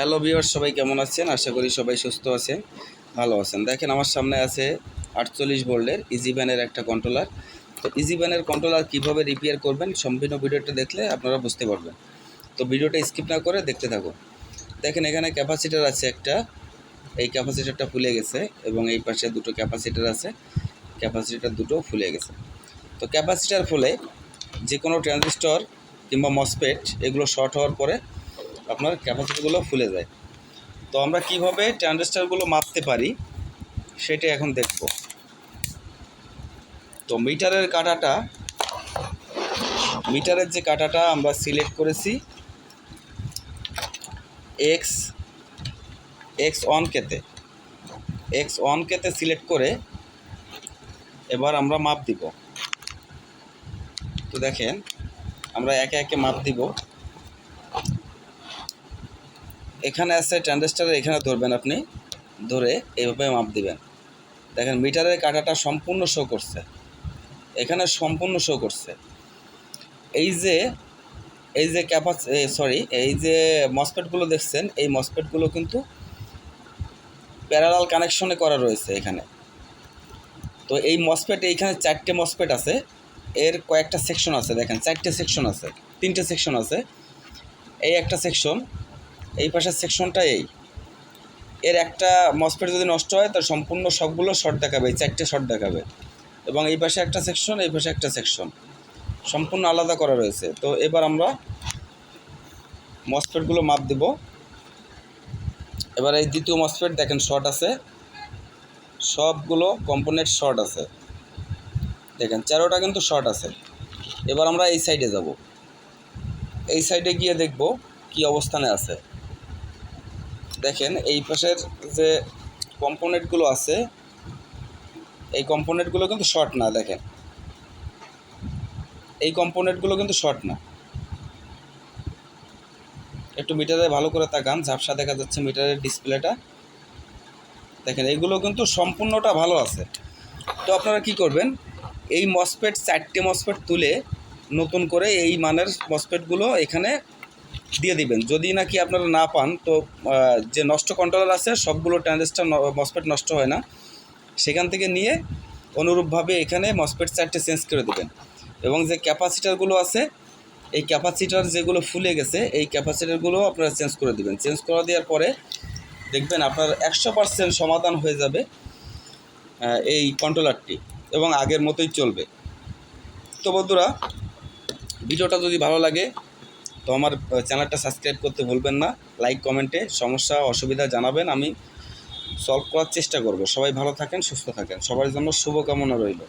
Hello viewer সবাই কেমন আছেন? আশা করি সবাই সুস্থ আছেন, ভালো আছেন। দেখেন, আমার সামনে আছে আটচল্লিশ ভোল্টের ইজি ব্যানের একটা কন্ট্রোলার তো ইজি ব্যানের কন্ট্রোলার কীভাবে রিপেয়ার করবেন, সম্পূর্ণ ভিডিওটা দেখলে আপনারা বুঝতে পারবেন। তো ভিডিওটা স্কিপ না করে দেখতে থাকুন। দেখেন, এখানে ক্যাপাসিটার আছে একটা। এই ক্যাপাসিটারটা ফুলে গেছে এবং এই পাশে দুটো ক্যাপাসিটার আছে। ক্যাপাসিটার দুটো ফুলে গেছে। তো ক্যাপাসিটার ফুলে যে কোনো ট্রানজিস্টর কিংবা মসপেট এগুলো শর্ট হওয়ার পরে আপনার ক্যাপাসিটিগুলো ফুলে যায়। তো আমরা কীভাবে ট্রানজিস্টারগুলো মাপতে পারি সেটা এখন দেখব। তো মিটারের কাটাটা, মিটারের যে কাটাটা আমরা সিলেক্ট করেছি এক্স এক্স অন কেতে এক্স অন কেতে সিলেক্ট করে এবার আমরা মাপ দিব। তো দেখেন, আমরা একে একে মাপ দিব। এখানে আছে ট্রানজিস্টারের এখানে ধরবেন আপনি। ধরে এইভাবে মাপ দিবেন। দেখেন, মিটারের কাঁটাটা সম্পূর্ণ শো করছে। এখানে সম্পূর্ণ শো করছে। এই যে এই যে ক্যাপাস সরি এই যে মসপেটগুলো দেখছেন, এই মসপেটগুলো কিন্তু প্যারালাল কানেকশনে করা রয়েছে এখানে। তো এই মসপেট এইখানে চারটে মসপেট আছে। এর কয়েকটা সেকশন আছে, দেখেন, চারটে সেকশন আছে, তিনটে সেকশন আছে। এই একটা সেকশন এই পাশের সেকশনটা এই। এর একটা মসপেট যদি নষ্ট হয়, তার সম্পূর্ণ সবগুলো শর্ট দেখাবে, এই চারটে শর্ট দেখাবে। এবং এই পাশে একটা সেকশন এই পাশে একটা সেকশন সম্পূর্ণ আলাদা করা রয়েছে। তো এবার আমরা মসপেটগুলো মাপ দেব। এবার এই দ্বিতীয় মসপেট দেখেন শর্ট আছে। সবগুলো কম্পোনেন্ট শর্ট আছে। দেখেন, চারোটা কিন্তু শর্ট আছে। এবার আমরা এই সাইডে যাব। এই সাইডে গিয়ে দেখব কি অবস্থানে আছে। দেখেন, এই পাশের যে কম্পোনেন্টগুলো আছে, এই কম্পোনেন্টগুলো কিন্তু শর্ট না, দেখেন। এই কম্পোনেন্টগুলো কিন্তু শর্ট না। একটু মিটারে ভালো করে তাকান, ঝাপসা দেখা যাচ্ছে মিটারের ডিসপ্লেটা দেখেন, এইগুলো কিন্তু সম্পূর্ণটা ভালো আছে। তো আপনারা কি করবেন, এই মসপেট চারটে মসপেট তুলে নতুন করে এই মানের মসপেটগুলো এখানে দিয়ে দিবেন। যদি নাকি আপনারা না পান, তো যে নষ্ট কন্ট্রোলার আছে, সবগুলো ট্রানজিস্টার মসপেট নষ্ট হয় না। সেখান থেকে নিয়ে অনুরূপভাবে এখানে মসপেট চারটে চেঞ্জ করে দেবেন। এবং যে ক্যাপাসিটারগুলো আছে, এই ক্যাপাসিটার যেগুলো ফুলে গেছে, এই ক্যাপাসিটারগুলো আপনারা চেঞ্জ করে দিবেন। চেঞ্জ করে দেওয়ার পরে দেখবেন আপনার একশো পার্সেন্ট সমাধান হয়ে যাবে এই কন্ট্রোলারটি এবং আগের মতোই চলবে। তো বন্ধুরা, ভিডিওটা যদি ভালো লাগে তো আমার চ্যানেলটা সাবস্ক্রাইব করতে ভুলবেন না। লাইক কমেন্টে সমস্যা, অসুবিধা জানাবেন। আমি সলভ করার চেষ্টা করব। সবাই ভালো থাকেন, সুস্থ থাকেন। সবার জন্য শুভকামনা রইল।